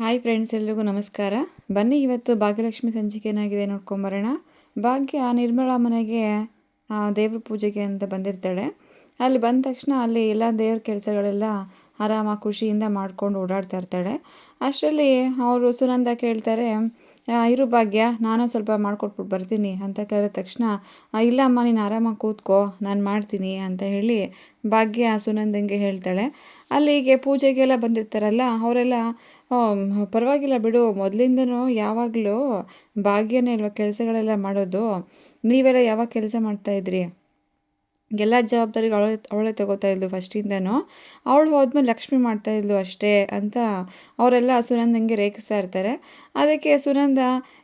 Hi friends ಎಲ್ರಿಗೂ ನಮಸ್ಕಾರ. ಬನ್ನಿ ಇವತ್ತು ಭಾಗ್ಯಲಕ್ಷ್ಮಿ ಸಂಚಿಕೆ ಏನಾಗಿದೆ ನೋಡ್ಕೊಂಬರೋಣ. ಭಾಗ್ಯ ನಿರ್ಮಲಾ ಮನೆಗೆ ದೇವ್ರ ಪೂಜೆಗೆ ಅಂತ ಬಂದಿರ್ತಾಳೆ. ಅಲ್ಲಿ ಬಂದ ತಕ್ಷಣ ಅಲ್ಲಿ ಎಲ್ಲ ದೇವ್ರ ಕೆಲಸಗಳೆಲ್ಲ ಆರಾಮಾಗಿ ಖುಷಿಯಿಂದ ಮಾಡ್ಕೊಂಡು ಓಡಾಡ್ತಾ ಇರ್ತಾಳೆ. ಅಷ್ಟರಲ್ಲಿ ಅವರು ಸುನಂದ ಕೇಳ್ತಾರೆ "ಆ, ಇರು ಭಾಗ್ಯ ನಾನು ಸ್ವಲ್ಪ ಮಾಡ್ಕೊಟ್ಬಿಟ್ಟು ಬರ್ತೀನಿ ಅಂತ ಕರೆದ ತಕ್ಷಣ "ಆ, ಇಲ್ಲ ಅಮ್ಮ ನೀನು ಆರಾಮಾಗಿ ಕೂತ್ಕೋ ನಾನು ಮಾಡ್ತೀನಿ ಅಂತ ಹೇಳಿ ಭಾಗ್ಯ ಸುನಂದಂಗೆ ಹೇಳ್ತಾಳೆ. ಅಲ್ಲಿಗೆ ಪೂಜೆಗೆಲ್ಲ ಬಂದಿರ್ತಾರಲ್ಲ ಅವರೆಲ್ಲ ಪರವಾಗಿಲ್ಲ ಬಿಡು ಮೊದಲಿಂದನೂ ಯಾವಾಗಲೂ ಭಾಗ್ಯನೇ ಅಲ್ವಾ ಕೆಲಸಗಳೆಲ್ಲ ಮಾಡೋದು? ನೀವೆಲ್ಲ ಯಾವಾಗ ಕೆಲಸ ಮಾಡ್ತಾಯಿದ್ರಿ ಎಲ್ಲ ಜವಾಬ್ದಾರಿ ಅವಳೇ ಅವಳೇ ತಗೋತಾ ಇದ್ಲು ಫಸ್ಟಿಂದನೂ ಅವಳು ಹೋದ್ಮೇಲೆ ಲಕ್ಷ್ಮಿ ಮಾಡ್ತಾ ಇದ್ಲು ಅಷ್ಟೇ ಅಂತ ಅವರೆಲ್ಲ ಸುನಂದಂಗೆ ರೇಗಿಸ್ತಾ ಇರ್ತಾರೆ. ಅದಕ್ಕೆ ಸುನಂದ,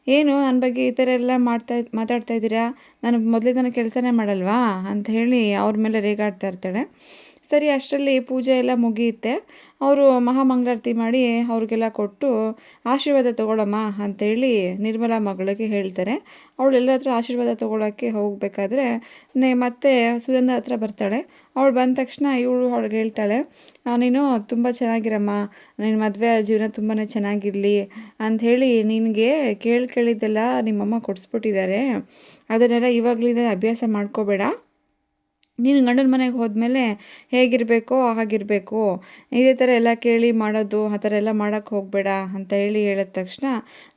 ಏನು ನನ್ನ ಬಗ್ಗೆ ಈ ಥರ ಎಲ್ಲ ಮಾಡ್ತಾ ಮಾತಾಡ್ತಾ ಇದ್ದೀರಾ? ನಾನು ಮೊದಲೇ ತನಕ ಕೆಲಸನೇ ಮಾಡಲ್ವಾ? ಅಂತ ಹೇಳಿ ಅವ್ರ ಮೇಲೆ ರೇಗಾಡ್ತಾ ಇರ್ತಾಳೆ. ಸರಿ ಅಷ್ಟರಲ್ಲಿ ಪೂಜೆ ಎಲ್ಲ ಮುಗಿಯುತ್ತೆ. ಅವರು ಮಹಾಮಂಗಳಾರತಿ ಮಾಡಿ ಅವ್ರಿಗೆಲ್ಲ ಕೊಟ್ಟು ಆಶೀರ್ವಾದ ತೊಗೊಳಮ್ಮ ಅಂತೇಳಿ ನಿರ್ಮಲಾ ಮಗಳಿಗೆ ಹೇಳ್ತಾರೆ. ಅವಳು ಎಲ್ಲ ಹತ್ರ ಆಶೀರ್ವಾದ ತೊಗೊಳಕ್ಕೆ ಹೋಗಬೇಕಾದ್ರೆ ನೇ ಮತ್ತೆ ಸುಗಂಧ ಹತ್ರ ಬರ್ತಾಳೆ. ಅವಳು ಬಂದ ತಕ್ಷಣ ಇವಳು ಅವಳಿಗೆ ಹೇಳ್ತಾಳೆ "ಆ, ನೀನು ತುಂಬ ಚೆನ್ನಾಗಿರಮ್ಮ. ನಿನ್ನ ಮದುವೆ ಜೀವನ ತುಂಬಾ ಚೆನ್ನಾಗಿರಲಿ ಅಂಥೇಳಿ ನಿನಗೆ ಕೇಳಿ ಕೇಳಿದ್ದೆಲ್ಲ ನಿಮ್ಮಮ್ಮ ಕೊಡಿಸ್ಬಿಟ್ಟಿದ್ದಾರೆ. ಅದನ್ನೆಲ್ಲ ಇವಾಗಲಿಂದ ಅಭ್ಯಾಸ ಮಾಡ್ಕೋಬೇಡ. ನೀನು ಗಂಡನ ಮನೆಗೆ ಹೋದ್ಮೇಲೆ ಹೇಗಿರಬೇಕೋ ಹಾಗಿರಬೇಕು. ಇದೇ ಥರ ಎಲ್ಲ ಕೇಳಿ ಮಾಡೋದು ಆ ಥರ ಎಲ್ಲ ಮಾಡೋಕ್ಕೆ ಹೋಗಬೇಡ ಅಂತ ಹೇಳಿ ಹೇಳಿದ ತಕ್ಷಣ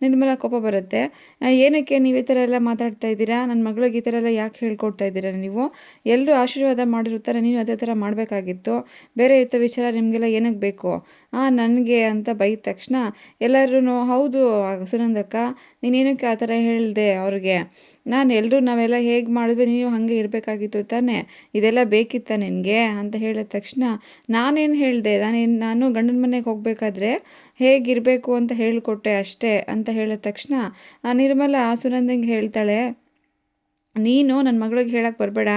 ನಿರ್ಮಲ ಕೋಪ ಬರುತ್ತೆ. "ಆ, ಏನಕ್ಕೆ ನೀವು ಈ ಥರ ಎಲ್ಲ ಮಾತಾಡ್ತಾ ಇದ್ದೀರಾ? ನನ್ನ ಮಗಳಿಗೆ ಈ ಥರ ಎಲ್ಲ ಯಾಕೆ ಹೇಳ್ಕೊಡ್ತಾ ಇದ್ದೀರಾ ನೀವು? ಎಲ್ಲರೂ ಆಶೀರ್ವಾದ ಮಾಡಿರ್ತಾರೆ ನೀನು ಅದೇ ಥರ ಮಾಡಬೇಕಾಗಿತ್ತು. ಬೇರೆ ಇತ್ತ ವಿಚಾರ ನಿಮಗೆಲ್ಲ ಏನಕ್ಕೆ ಬೇಕು? ನನಗೆ ಅಂತ ಬೈದ ತಕ್ಷಣ ಎಲ್ಲರೂ ಹೌದು ಸುನಂದಕ್ಕ ನೀನೇನಕ್ಕೆ ಆ ಥರ ಹೇಳಿದೆ ಅವ್ರಿಗೆ? ನಾನು ಎಲ್ಲರೂ ನಾವೆಲ್ಲ ಹೇಗೆ ಮಾಡಿದ್ವಿ ನೀವು ಹಾಗೆ ಇರಬೇಕಾಗಿತ್ತು ತಾನೇ, ಇದೆಲ್ಲ ಬೇಕಿತ್ತ ನಿನಗೆ? ಅಂತ ಹೇಳಿದ ತಕ್ಷಣ, ನಾನೇನು ಹೇಳಿದೆ ನಾನೇನು ನಾನು ಗಂಡನ ಮನೆಗೆ ಹೋಗಬೇಕಾದ್ರೆ ಹೇಗಿರಬೇಕು ಅಂತ ಹೇಳಿಕೊಟ್ಟೆ ಅಷ್ಟೇ, ಅಂತ ಹೇಳಿದ ತಕ್ಷಣ ನಿರ್ಮಲ ಸುನಂದಂಗೆ ಹೇಳ್ತಾಳೆ ನೀನು ನನ್ನ ಮಗಳಿಗೆ ಹೇಳಕ್ಕೆ ಬರಬೇಡ.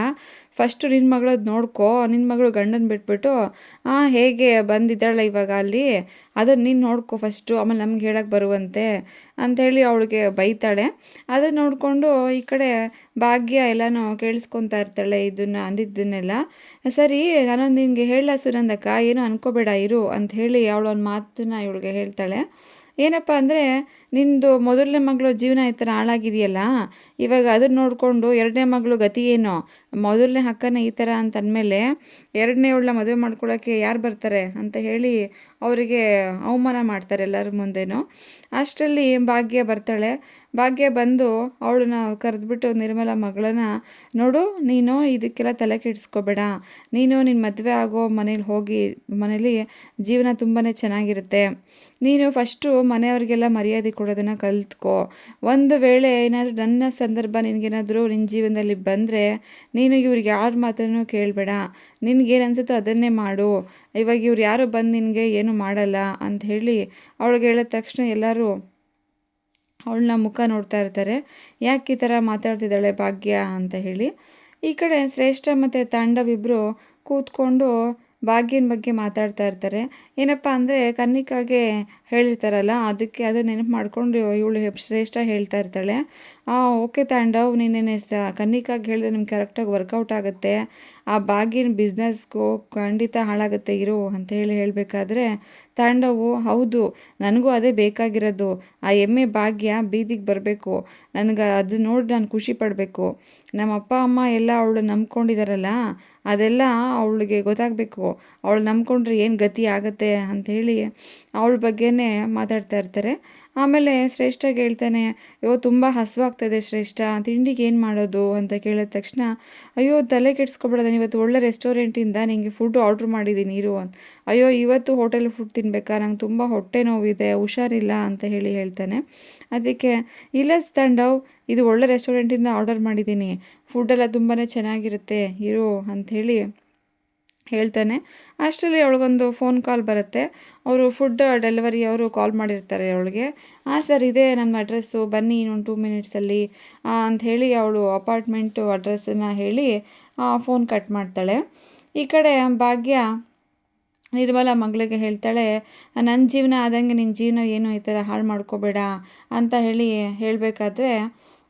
ಫಸ್ಟು ನಿನ್ನ ಮಗಳದ್ದು ನೋಡ್ಕೋ. ನಿನ್ನ ಮಗಳು ಗಂಡನ ಬಿಟ್ಬಿಟ್ಟು, ಆ, ಹೇಗೆ ಬಂದಿದ್ದಾಳೆ ಇವಾಗ ಅಲ್ಲಿ? ಅದನ್ನು ನೀನು ನೋಡ್ಕೋ ಫಸ್ಟು ಆಮೇಲೆ ನಮ್ಗೆ ಹೇಳಕ್ಕೆ ಬರುವಂತೆ. ಅಂಥೇಳಿ ಅವಳಿಗೆ ಬೈತಾಳೆ. ಅದನ್ನು ನೋಡಿಕೊಂಡು ಈ ಕಡೆ ಭಾಗ್ಯ ಎಲ್ಲನೂ ಕೇಳಿಸ್ಕೊತಾ ಇರ್ತಾಳೆ ಇದನ್ನು, ಅಂದಿದ್ದನ್ನೆಲ್ಲ. ಸರಿ, ನಾನೊಂದು ನಿನಗೆ ಹೇಳಲ್ಲ ಸುನಂದಕ್ಕ. ಏನು ಅನ್ಕೋಬೇಡ, ಇರು. ಅಂಥೇಳಿ ಅವಳೊಂದು ಮಾತನ್ನ ಇವಳಿಗೆ ಹೇಳ್ತಾಳೆ. ಏನಪ್ಪ ಅಂದರೆ, ನಿಂದು ಮೊದಲನೇ ಮಗಳು ಜೀವನ ಈ ಥರ ಹಾಳಾಗಿದೆಯಲ್ಲ, ಇವಾಗ ಅದನ್ನ ನೋಡಿಕೊಂಡು ಎರಡನೇ ಮಗಳು ಗತಿ ಏನೋ? ಮೊದಲನೇ ಅಕ್ಕನ ಈ ಥರ ಅಂತ ಅಂದಮೇಲೆ ಎರಡನೇ ಅವಳನ್ನ ಮದುವೆ ಮಾಡ್ಕೊಳ್ಳೋಕ್ಕೆ ಯಾರು ಬರ್ತಾರೆ ಅಂತ ಹೇಳಿ ಅವರಿಗೆ ಅವಮಾನ ಮಾಡ್ತಾರೆ ಎಲ್ಲರ ಮುಂದೆನೂ. ಅಷ್ಟರಲ್ಲಿ ಭಾಗ್ಯ ಬರ್ತಾಳೆ. ಭಾಗ್ಯ ಬಂದು ಅವಳನ್ನ ಕರೆದ್ಬಿಟ್ಟು ನಿರ್ಮಲ ಮಗಳನ್ನ, ನೋಡು, ನೀನು ಇದಕ್ಕೆಲ್ಲ ತಲೆ ಕೆಡಿಸ್ಕೋಬೇಡ. ನೀನು ನಿನ್ನ ಮದುವೆ ಆಗೋ ಮನೇಲಿ ಹೋಗಿ, ಮನೇಲಿ ಜೀವನ ತುಂಬಾ ಚೆನ್ನಾಗಿರುತ್ತೆ. ನೀನು ಫಸ್ಟು ಮನೆಯವ್ರಿಗೆಲ್ಲ ಮರ್ಯಾದೆ ಕೊಡೋದನ್ನು ಕಲ್ತ್ಕೋ. ಒಂದು ವೇಳೆ ಏನಾದರೂ ನನ್ನ ಸಂದರ್ಭ ನಿನಗೇನಾದರೂ ನಿನ್ನ ಜೀವನದಲ್ಲಿ ಬಂದರೆ, ನೀನು ಇವ್ರಿಗೆ ಯಾರ ಮಾತನ್ನು ಕೇಳಬೇಡ. ನಿನಗೇನು ಅನ್ಸುತ್ತೋ ಅದನ್ನೇ ಮಾಡು. ಇವಾಗ ಇವ್ರು ಯಾರು ಬಂದು ನಿನಗೆ ಏನು ಮಾಡಲ್ಲ ಅಂತ ಹೇಳಿ ಅವಳಿಗೆ ಹೇಳಿದ ತಕ್ಷಣ ಎಲ್ಲರೂ ಅವಳನ್ನ ಮುಖ ನೋಡ್ತಾ ಇರ್ತಾರೆ. ಯಾಕೆ ಈ ಥರ ಮಾತಾಡ್ತಿದ್ದಾಳೆ ಭಾಗ್ಯ ಅಂತ ಹೇಳಿ. ಈ ಕಡೆ ಶ್ರೇಷ್ಠ ಮತ್ತು ತಾಂಡವಿಬ್ಬರು ಕೂತ್ಕೊಂಡು ಭಾಗ್ಯನ ಬಗ್ಗೆ ಮಾತಾಡ್ತಾ ಇರ್ತಾರೆ. ಏನಪ್ಪ ಅಂದರೆ ಕನ್ನಿಕಾಗೆ ಹೇಳಿರ್ತಾರಲ್ಲ, ಅದಕ್ಕೆ ಅದು ನೆನಪು ಮಾಡಿಕೊಂಡು ಇವಳು ಶ್ರೇಷ್ಠ ಹೇಳ್ತಾ ಇರ್ತಾಳೆ. ಓಕೆ ತಾಂಡವ್ ನೀನೇನೆ ಸ, ಕನ್ನಿಕಾಗೆ ಹೇಳಿದ್ರೆ ನಿಮ್ಗೆ ಕರೆಕ್ಟಾಗಿ ವರ್ಕೌಟ್ ಆಗುತ್ತೆ. ಆ ಬಾಗಿನ ಬಿಸ್ನೆಸ್ಗೂ ಖಂಡಿತ ಹಾಳಾಗುತ್ತೆ ಇರು ಅಂತ ಹೇಳಿ ಹೇಳಬೇಕಾದ್ರೆ, ತಾಂಡವು ಹೌದು, ನನಗೂ ಅದೇ ಬೇಕಾಗಿರೋದು. ಆ ಎಮ್ಮೆ ಭಾಗ್ಯ ಬೀದಿಗೆ ಬರಬೇಕು. ನನಗೆ ಅದು ನೋಡಿ ನಾನು ಖುಷಿ ಪಡಬೇಕು. ನಮ್ಮ ಅಪ್ಪ, ಅಮ್ಮ ಎಲ್ಲ ಅವಳು ನಂಬ್ಕೊಂಡಿದ್ದಾರಲ್ಲ ಅದೆಲ್ಲ ಅವಳಿಗೆ ಗೊತ್ತಾಗಬೇಕು. ಅವಳು ನಂಬ್ಕೊಂಡ್ರೆ ಏನು ಗತಿ ಆಗುತ್ತೆ ಅಂಥೇಳಿ ಅವಳ ಬಗ್ಗೆನೇ ಮಾತಾಡ್ತಾ ಇರ್ತಾರೆ. ಆಮೇಲೆ ಶ್ರೇಷ್ಠಗೆ ಹೇಳ್ತಾನೆ, ಅಯ್ಯೋ, ತುಂಬ ಹಸುವಾಗ್ತದೆ ಶ್ರೇಷ್ಠ, ತಿಂಡಿಗೆ ಏನು ಮಾಡೋದು? ಅಂತ ಕೇಳಿದ ತಕ್ಷಣ, ಅಯ್ಯೋ, ತಲೆ ಕೆಡಿಸ್ಕೊಬೇಡ ಇವತ್ತು ಒಳ್ಳೆ ರೆಸ್ಟೋರೆಂಟಿಂದ ನಿಮಗೆ ಫುಡ್ ಆರ್ಡ್ರ್ ಮಾಡಿದ್ದೀನಿ ಇರು ಅಂತ. ಅಯ್ಯೋ, ಇವತ್ತು ಹೋಟೆಲ್ ಫುಡ್ ತಿನ್ಬೇಕಾ? ನಂಗೆ ತುಂಬ ಹೊಟ್ಟೆ ನೋವಿದೆ, ಹುಷಾರಿಲ್ಲ, ಅಂತ ಹೇಳಿ ಹೇಳ್ತಾನೆ. ಅದಕ್ಕೆ, ಇಲ್ಲ ತಂಡವ್ ಇದು ಒಳ್ಳೆ ರೆಸ್ಟೋರೆಂಟಿಂದ ಆರ್ಡರ್ ಮಾಡಿದ್ದೀನಿ ಫುಡ್ಡೆಲ್ಲ ತುಂಬಾ ಚೆನ್ನಾಗಿರುತ್ತೆ, ಇರು ಅಂಥೇಳಿ ಹೇಳ್ತಾನೆ. ಅಷ್ಟರಲ್ಲಿ ಅವಳಿಗೊಂದು ಫೋನ್ ಕಾಲ್ ಬರುತ್ತೆ. ಅವರು ಫುಡ್ ಡೆಲಿವರಿ ಅವರು ಕಾಲ್ ಮಾಡಿರ್ತಾರೆ ಅವಳಿಗೆ. ಹಾಂ ಸರ್, ಇದೇ ನಮ್ಮ ಅಡ್ರೆಸ್ಸು ಬನ್ನಿ ಇನ್ನೊಂದು ಟೂ ಮಿನಿಟ್ಸಲ್ಲಿ ಹೇಳಿ ಅವಳು ಅಪಾರ್ಟ್ಮೆಂಟು ಅಡ್ರೆಸ್ಸನ್ನು ಹೇಳಿ ಫೋನ್ ಕಟ್ ಮಾಡ್ತಾಳೆ. ಈ ಕಡೆ ಭಾಗ್ಯ ನಿರ್ಮಲ ಮಗಳಿಗೆ ಹೇಳ್ತಾಳೆ ನನ್ನ ಜೀವನ ಆದಂಗೆ ನಿನ್ನ ಜೀವನ ಏನು ಈ ಥರ ಹಾಳು ಮಾಡ್ಕೋಬೇಡ ಅಂತ ಹೇಳಿ ಹೇಳಬೇಕಾದ್ರೆ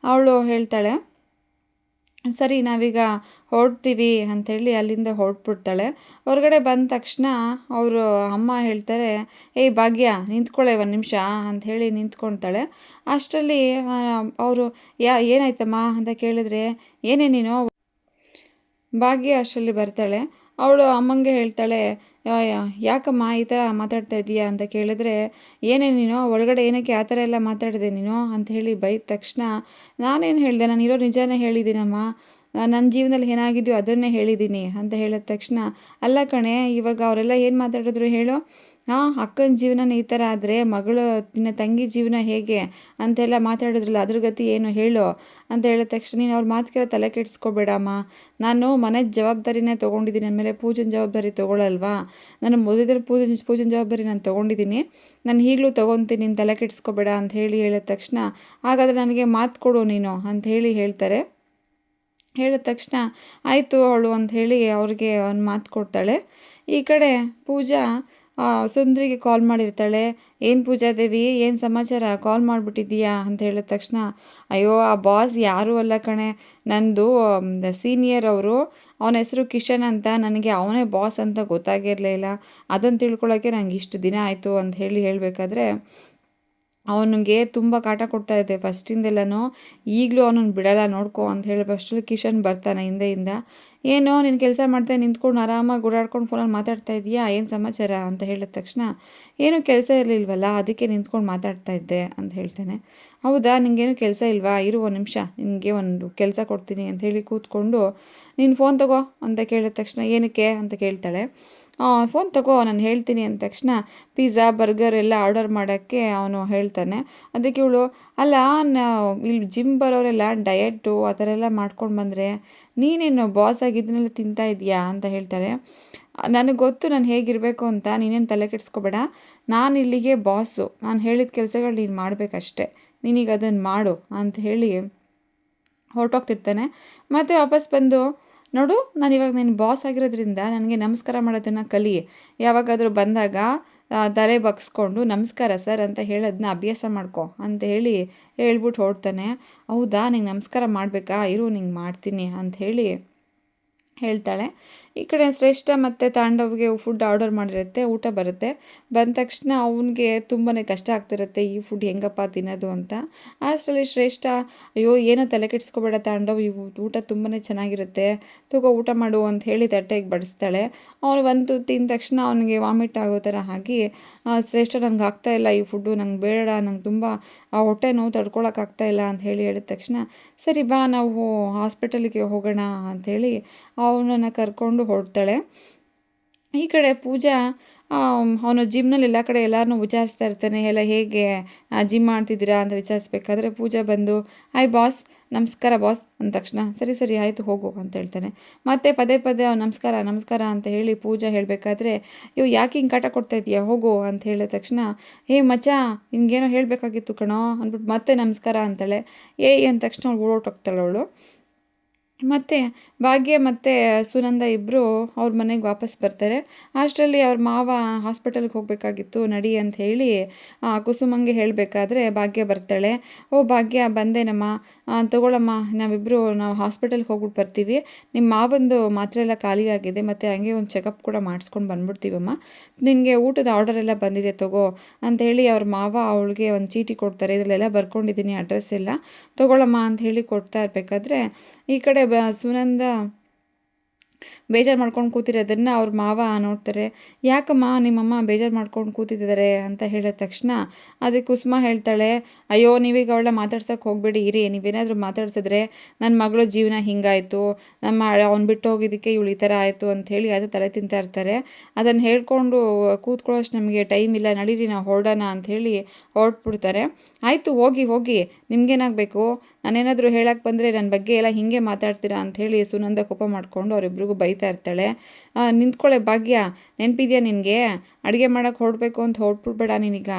ಅವಳು ಹೇಳ್ತಾಳೆ. ಸರಿ, ನಾವೀಗ ಹೊರಡ್ತೀವಿ ಅಂಥೇಳಿ ಅಲ್ಲಿಂದ ಹೊರಟ್ಬಿಡ್ತಾಳೆ. ಹೊರಗಡೆ ಬಂದ ತಕ್ಷಣ ಅವರು ಅಮ್ಮ ಹೇಳ್ತಾರೆ, ಏಯ್ ಭಾಗ್ಯ ನಿಂತ್ಕೊಳ್ಳೆ ಒಂದು ನಿಮಿಷ ಅಂಥೇಳಿ ನಿಂತ್ಕೊಳ್ತಾಳೆ. ಅಷ್ಟರಲ್ಲಿ ಅವರು, ಯಾ, ಏನಾಯ್ತಮ್ಮ? ಅಂತ ಕೇಳಿದ್ರೆ, ಏನೇ ನೀನು? ಭಾಗ್ಯ ಅಷ್ಟರಲ್ಲಿ ಬರ್ತಾಳೆ. ಅವಳು ಅಮ್ಮಂಗೆ ಹೇಳ್ತಾಳೆ ಯಾಕಮ್ಮ ಈ ಥರ ಮಾತಾಡ್ತಾ ಇದೀಯಾ? ಅಂತ ಕೇಳಿದ್ರೆ, ಏನೇ ನೀನು, ಒಳಗಡೆ ಏನಕ್ಕೆ ಆ ಥರ ಎಲ್ಲ ಮಾತಾಡಿದೆ ನೀನು? ಅಂತ ಹೇಳಿ ಬೈದ ತಕ್ಷಣ ನಾನೇನು ಹೇಳಿದೆ? ನಾನು ಇರೋ ನಿಜಾನೇ ಹೇಳಿದ್ದೀನಮ್ಮ. ನನ್ನ ಜೀವನದಲ್ಲಿ ಏನಾಗಿದೆಯೋ ಅದನ್ನೇ ಹೇಳಿದ್ದೀನಿ ಅಂತ ಹೇಳಿದ ತಕ್ಷಣ, ಅಲ್ಲ ಕಣೆ, ಇವಾಗ ಅವರೆಲ್ಲ ಏನು ಮಾತಾಡಿದ್ರು ಹೇಳು? ಹಾಂ ಅಕ್ಕನ ಜೀವನ ಈ ಥರ ಆದರೆ ಮಗಳು, ನಿನ್ನ ತಂಗಿ ಜೀವನ ಹೇಗೆ? ಅಂತೆಲ್ಲ ಮಾತಾಡಿದ್ರಲ್ಲ, ಅದ್ರ ಗತಿ ಏನು ಹೇಳು? ಅಂತ ಹೇಳಿದ ತಕ್ಷಣ, ನೀನು ಅವ್ರ ಮಾತಿಗೆಲ್ಲ ತಲೆ ಕೆಡಿಸ್ಕೊಬೇಡಮ್ಮ ನಾನು ಮನೆ ಜವಾಬ್ದಾರಿನೇ ತೊಗೊಂಡಿದ್ದೀನಿ ನನ್ನ ಮೇಲೆ ಪೂಜನ ಜವಾಬ್ದಾರಿ ತೊಗೊಳಲ್ವಾ? ನಾನು ಮೊದಲ ಪೂಜೆ, ಪೂಜನ ಜವಾಬ್ದಾರಿ ನಾನು ತೊಗೊಂಡಿದ್ದೀನಿ. ನಾನು ಈಗಲೂ ತೊಗೊತೀನಿ, ನೀನು ತಲೆ ಕೆಡಿಸ್ಕೋಬೇಡ ಅಂತ ಹೇಳಿ ಹೇಳಿದ ತಕ್ಷಣ, ಹಾಗಾದರೆ ನನಗೆ ಮಾತು ಕೊಡು ನೀನು ಅಂತ ಹೇಳಿ ಹೇಳ್ತಾರೆ. ಹೇಳಿದ ತಕ್ಷಣ, ಆಯಿತು ಅವಳು ಅಂತ ಹೇಳಿ ಅವ್ರಿಗೆ ಒಂದು ಮಾತು ಕೊಡ್ತಾಳೆ. ಈ ಕಡೆ ಪೂಜಾ ಸುಂದ್ರಿಗೆ ಕಾಲ್ ಮಾಡಿರ್ತಾಳೆ. ಏನು ಪೂಜಾ ದೇವಿ, ಏನು ಸಮಾಚಾರ? ಕಾಲ್ ಮಾಡಿಬಿಟ್ಟಿದ್ದೀಯಾ? ಅಂತ ಹೇಳಿದ ತಕ್ಷಣ, ಅಯ್ಯೋ, ಆ ಬಾಸ್ ಯಾರೂ ಅಲ್ಲ ಕಣೆ. ನಂದು ಸೀನಿಯರ್ ಅವರು. ಅವನ ಹೆಸರು ಕಿಶನ್ ಅಂತ. ನನಗೆ ಅವನೇ ಬಾಸ್ ಅಂತ ಗೊತ್ತಾಗಿರಲಿಲ್ಲ ಅದನ್ನು ತಿಳ್ಕೊಳ್ಳೋಕ್ಕೆ ನನಗೆ ಇಷ್ಟು ದಿನ ಆಯಿತು ಅಂತ ಹೇಳಿ ಹೇಳಬೇಕಾದ್ರೆ ಅವನಿಗೆ ತುಂಬ ಕಾಟ ಕೊಡ್ತಾ ಇದೆ. ಫಸ್ಟಿಂದೆಲ್ಲನೂ ಈಗಲೂ ಅವನನ್ನ ಬಿಡಲ್ಲ, ನೋಡ್ಕೊ ಅಂತ ಹೇಳಿ ಕಿಶನ್ ಬರ್ತಾನೆ ಹಿಂದೆಯಿಂದ. ಏನೋ ನಿನ್ನ ಕೆಲಸ ಮಾಡ್ತಾ ನಿಂತ್ಕೊಂಡು ಆರಾಮಾಗಿ ಓಡಾಡ್ಕೊಂಡು ಫೋನಲ್ಲಿ ಮಾತಾಡ್ತಾ ಇದೀಯಾ? ಏನು ಸಮಾಚಾರ ಅಂತ ಹೇಳಿದ ತಕ್ಷಣ, ಏನೂ ಕೆಲಸ ಇರಲಿಲ್ವಲ್ಲ, ಅದಕ್ಕೆ ನಿಂತ್ಕೊಂಡು ಮಾತಾಡ್ತಾ ಇದ್ದೆ ಅಂತ ಹೇಳ್ತಾನೆ. ಹೌದಾ, ನಿಂಗೇನು ಕೆಲಸ ಇಲ್ವಾ? ಇರು ಒಂದು ನಿಮಿಷ, ನಿನಗೆ ಒಂದು ಕೆಲಸ ಕೊಡ್ತೀನಿ ಅಂತ ಹೇಳಿ ಕೂತ್ಕೊಂಡು, ನೀನು ಫೋನ್ ತಗೋ ಅಂತ ಕೇಳಿದ ತಕ್ಷಣ, ಏನಕ್ಕೆ ಅಂತ ಕೇಳ್ತಾಳೆ. ಫೋನ್ ತಗೋ, ನಾನು ಹೇಳ್ತೀನಿ ಅಂದ ತಕ್ಷಣ ಪಿಜ್ಜಾ ಬರ್ಗರ್ ಎಲ್ಲ ಆರ್ಡರ್ ಮಾಡೋಕ್ಕೆ ಅವನು ಹೇಳ್ತಾನೆ. ಅದಕ್ಕೆ ಇವಳು, ಅಲ್ಲ ಇಲ್ಲಿ ಜಿಮ್ ಬರೋರೆಲ್ಲ ಡಯಟು ಆ ಥರ ಎಲ್ಲ ಮಾಡ್ಕೊಂಡು ಬಂದರೆ ನೀನೇನು ಬಾಸ್ ಆಗಿ ಇದನ್ನೆಲ್ಲ ತಿಂತಾ ಇದೆಯಾ ಅಂತ ಹೇಳ್ತಾರೆ. ನನಗೆ ಗೊತ್ತು ನಾನು ಹೇಗಿರಬೇಕು ಅಂತ, ನೀನೇನು ತಲೆ ಕೆಡಿಸ್ಕೋಬೇಡ. ನಾನು ಇಲ್ಲಿಗೆ ಬಾಸು ನಾನು ಹೇಳಿದ ಕೆಲಸಗಳು ನೀನು ಮಾಡಬೇಕಷ್ಟೆ. ನೀನೀಗ ಅದನ್ನು ಮಾಡು ಅಂತ ಹೇಳಿ ಹೊರಟೋಗ್ತಿರ್ತಾನೆ. ಮತ್ತು ವಾಪಸ್ ಬಂದು ನೋಡು, ನಾನು ಇವಾಗ ನಿನ್ನ ಬಾಸ್ ಆಗಿರೋದ್ರಿಂದ ನನಗೆ ನಮಸ್ಕಾರ ಮಾಡೋದನ್ನು ಕಲಿ. ಯಾವಾಗಾದರೂ ಬಂದಾಗ ತಲೆ ಬಗ್ಸ್ಕೊಂಡು ನಮಸ್ಕಾರ ಸರ್ ಅಂತ ಹೇಳೋದನ್ನ ಅಭ್ಯಾಸ ಮಾಡ್ಕೊ ಅಂತ ಹೇಳಿ ಹೇಳ್ಬಿಟ್ಟು ಹೊರಡ್ತಾನೆ. ಹೌದಾ, ನಿಂಗೆ ನಮಸ್ಕಾರ ಮಾಡಬೇಕಾ? ಇರು, ನಿಂಗೆ ಮಾಡ್ತೀನಿ ಅಂತ ಹೇಳಿ ಹೇಳ್ತಾಳೆ. ಈ ಕಡೆ ಶ್ರೇಷ್ಠ ಮತ್ತು ತಾಂಡವ್ಗೆ ಫುಡ್ ಆರ್ಡರ್ ಮಾಡಿರುತ್ತೆ, ಊಟ ಬರುತ್ತೆ. ಬಂದ ತಕ್ಷಣ ಅವನಿಗೆ ತುಂಬಾ ಕಷ್ಟ ಆಗ್ತಿರುತ್ತೆ, ಈ ಫುಡ್ ಹೆಂಗಪ್ಪ ತಿನ್ನೋದು ಅಂತ. ಅಷ್ಟರಲ್ಲಿ ಶ್ರೇಷ್ಠ, ಅಯ್ಯೋ, ಏನೋ ತಲೆ ಕೆಡಿಸ್ಕೊಬೇಡ ತಾಂಡವ್, ಈ ಊಟ ತುಂಬಾ ಚೆನ್ನಾಗಿರುತ್ತೆ, ತಗೋ ಊಟ ಮಾಡು ಅಂತ ಹೇಳಿ ತಟ್ಟೆಗೆ ಬಡಿಸ್ತಾಳೆ. ಅವನು ಬಂದು ತಿಂದ ತಕ್ಷಣ ಅವನಿಗೆ ವಾಮಿಟ್ ಆಗೋ ಥರ ಆಗಿ ಶ್ರೇಷ್ಠ ನಂಗೆ ಆಗ್ತಾ ಇಲ್ಲ ಈ ಫುಡ್ಡು ನಂಗೆ ಬೇಡ, ನಂಗೆ ತುಂಬ, ಆ ಹೊಟ್ಟೆ ನೋವು ತಡ್ಕೊಳಕ್ಕಾಗ್ತಾ ಇಲ್ಲ ಅಂತ ಹೇಳಿ ಹೇಳಿದ ತಕ್ಷಣ, ಸರಿ ಬಾ ನಾವು ಹಾಸ್ಪಿಟಲ್ಗೆ ಹೋಗೋಣ ಅಂಥೇಳಿ ಅವನನ್ನು ಕರ್ಕೊಂಡು ಹೊರಡ್ತಾಳೆ. ಈ ಕಡೆ ಪೂಜಾ ಅವನು ಜಿಮ್ನಲ್ಲಿ ಎಲ್ಲ ಕಡೆ ಎಲ್ಲರನ್ನೂ ವಿಚಾರಿಸ್ತಾ ಇರ್ತಾನೆ, ಎಲ್ಲ ಹೇಗೆ ಜಿಮ್ ಮಾಡ್ತಿದ್ದೀರಾ ಅಂತ ವಿಚಾರಿಸ್ಬೇಕಾದ್ರೆ ಪೂಜಾ ಬಂದು ಹಾಯ್ ಬಾಸ್ ನಮಸ್ಕಾರ ಬಾಸ್ ಅಂದ ತಕ್ಷಣ, ಸರಿ ಸರಿ, ಆಯಿತು, ಹೋಗು ಅಂತ ಹೇಳ್ತಾನೆ. ಮತ್ತೆ ಪದೇ ಪದೇ ಅವ್ನು, ನಮಸ್ಕಾರ ನಮಸ್ಕಾರ ಅಂತ ಹೇಳಿ ಪೂಜಾ ಹೇಳಬೇಕಾದ್ರೆ ಇವು ಯಾಕೆ ಹಿಂಗೆ ಕಾಟ ಕೊಡ್ತಾ ಇದೆಯಾ ಹೋಗು ಅಂತ ಹೇಳಿದ ತಕ್ಷಣ ಏ ಮಚಾ ಹಿಂಗೇನೋ ಹೇಳಬೇಕಾಗಿತ್ತು ಕಣೋ ಅಂದ್ಬಿಟ್ಟು, ಮತ್ತೆ ನಮಸ್ಕಾರ ಅಂತಾಳೆ. ಏಯ್ ಅಂದ ತಕ್ಷಣ ಓಡೋಟೋಗ್ತಾಳೆ ಅವಳು. ಮತ್ತು ಭಾಗ್ಯ ಮತ್ತು ಸುನಂದ ಇಬ್ಬರು ಅವ್ರ ಮನೆಗೆ ವಾಪಸ್ ಬರ್ತಾರೆ. ಅಷ್ಟರಲ್ಲಿ ಅವ್ರ ಮಾವ ಹಾಸ್ಪಿಟಲ್ಗೆ ಹೋಗಬೇಕಾಗಿತ್ತು ನಡಿ ಅಂತ ಹೇಳಿ ಕುಸುಮಂಗೆ ಹೇಳಬೇಕಾದ್ರೆ ಭಾಗ್ಯ ಬರ್ತಾಳೆ. ಓ, ಭಾಗ್ಯ, ಬಂದೇನಮ್ಮ? ತಗೊಳಮ್ಮ ನಾವಿಬ್ಬರು ನಾವು ಹಾಸ್ಪಿಟಲ್ಗೆ ಹೋಗ್ಬಿಟ್ಟು ಬರ್ತೀವಿ. ನಿಮ್ಮ ಮಾವಂದು ಮಾತ್ರೆ ಎಲ್ಲ ಖಾಲಿಯಾಗಿದೆ ಮತ್ತು ಹಂಗೆ ಒಂದು ಚೆಕಪ್ ಕೂಡ ಮಾಡಿಸ್ಕೊಂಡು ಬಂದ್ಬಿಡ್ತೀವಮ್ಮ. ನಿನಗೆ ಊಟದ ಆರ್ಡರ್ ಎಲ್ಲ ಬಂದಿದೆ ತಗೋ ಅಂತ ಹೇಳಿ ಅವ್ರ ಮಾವ ಅವಳಿಗೆ ಒಂದು ಚೀಟಿ ಕೊಡ್ತಾರೆ. ಇದರಲ್ಲೆಲ್ಲ ಬರ್ಕೊಂಡಿದ್ದೀನಿ ಅಡ್ರೆಸ್ ಎಲ್ಲ. ತಗೊಳಮ್ಮ ಅಂತ ಹೇಳಿ ಕೊಡ್ತಾ ಇರಬೇಕಾದ್ರೆ ಈ ಕಡೆ ಬ ಸುನಂದ ಬೇಜಾರು ಮಾಡ್ಕೊಂಡು ಕೂತಿರೋದನ್ನು ಅವ್ರ ಮಾವ ನೋಡ್ತಾರೆ. ಯಾಕಮ್ಮ ನಿಮ್ಮಮ್ಮ ಬೇಜಾರು ಮಾಡ್ಕೊಂಡು ಕೂತಿದ್ದಾರೆ ಅಂತ ಹೇಳಿದ ತಕ್ಷಣ ಅದಕ್ಕೆ ಕುಸುಮ ಹೇಳ್ತಾಳೆ, ಅಯ್ಯೋ, ನೀವೀಗ ಅವಳ ಮಾತಾಡ್ಸೋಕೆ ಹೋಗಬೇಡಿ, ಇರಿ, ನೀವೇನಾದರೂ ಮಾತಾಡ್ಸಿದ್ರೆ ನನ್ನ ಮಗಳ ಜೀವನ ಹಿಂಗಾಯಿತು, ನಮ್ಮ ಅವ್ನು ಬಿಟ್ಟು ಹೋಗಿದ್ದಕ್ಕೆ ಇವಳು ಈ ಥರ ಆಯಿತು ಅಂತ ಹೇಳಿ ಅದು ತಲೆ ತಿಂತಾ ಇರ್ತಾರೆ. ಅದನ್ನು ಹೇಳ್ಕೊಂಡು ಕೂತ್ಕೊಳ್ಳೋಷ್ಟು ನಮಗೆ ಟೈಮ್ ಇಲ್ಲ, ನಡೀರಿ, ನಾವು ಹೊರಡೋಣ ಅಂತ ಹೇಳಿ ಹೊರಟ್ಬಿಡ್ತಾರೆ. ಆಯಿತು, ಹೋಗಿ ಹೋಗಿ, ನಿಮ್ಗೇನಾಗಬೇಕು? ನಾನೇನಾದರೂ ಹೇಳಕ್ಕೆ ಬಂದರೆ ನನ್ನ ಬಗ್ಗೆ ಎಲ್ಲ ಹಿಂಗೆ ಮಾತಾಡ್ತೀರಾ? ಅಂತ ಹೇಳಿ ಸುನಂದ ಕೋಪ ಮಾಡಿಕೊಂಡು ಅವರಿಬ್ರಿಗೂ ಬೈತಾ ಇರ್ತಾಳೆ ನಿಂತ್ಕೊಳ್ಳೆ ಭಾಗ್ಯ, ನೆನಪಿದೆಯಾ ನಿನಗೆ? ಅಡುಗೆ ಮಾಡೋಕ್ಕೆ ಹೊರಡಬೇಕು ಅಂತ ಹೊರಟ್ಬಿಡ್ಬೇಡ ನೀನೀಗ.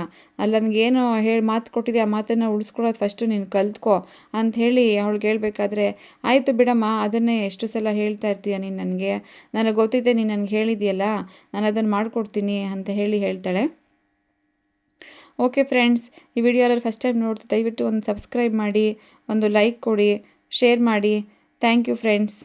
ಅಲ್ಲಿ, ನನಗೇನು ಹೇಳಿ ಮಾತು ಕೊಟ್ಟಿದೆ ಆ ಮಾತನ್ನು ಉಳಿಸ್ಕೊಳ್ಳೋದು ಫಸ್ಟು ನೀನು ಕಲ್ತ್ಕೊ ಅಂತ ಹೇಳಿ ಅವಳಿಗೆ ಹೇಳಬೇಕಾದ್ರೆ, ಆಯಿತು ಬಿಡಮ್ಮ, ಅದನ್ನೇ ಎಷ್ಟು ಸಲ ಹೇಳ್ತಾ ಇರ್ತೀಯ ನೀನು ನನಗೆ? ನನಗೆ ಗೊತ್ತಿದೆ ನೀನು ನನಗೆ ಹೇಳಿದೆಯಲ್ಲ, ನಾನು ಅದನ್ನು ಮಾಡಿಕೊಡ್ತೀನಿ ಅಂತ ಹೇಳಿ ಹೇಳ್ತಾಳೆ. ಓಕೆ ಫ್ರೆಂಡ್ಸ್, ಈ ವಿಡಿಯೋ ಫಸ್ಟ್ ಟೈಮ್ ನೋಡ್ತಾ, ದಯವಿಟ್ಟು ಒಂದು ಸಬ್ಸ್ಕ್ರೈಬ್ ಮಾಡಿ, ಒಂದು ಲೈಕ್ ಕೊಡಿ, ಶೇರ್ ಮಾಡಿ. Thank you friends.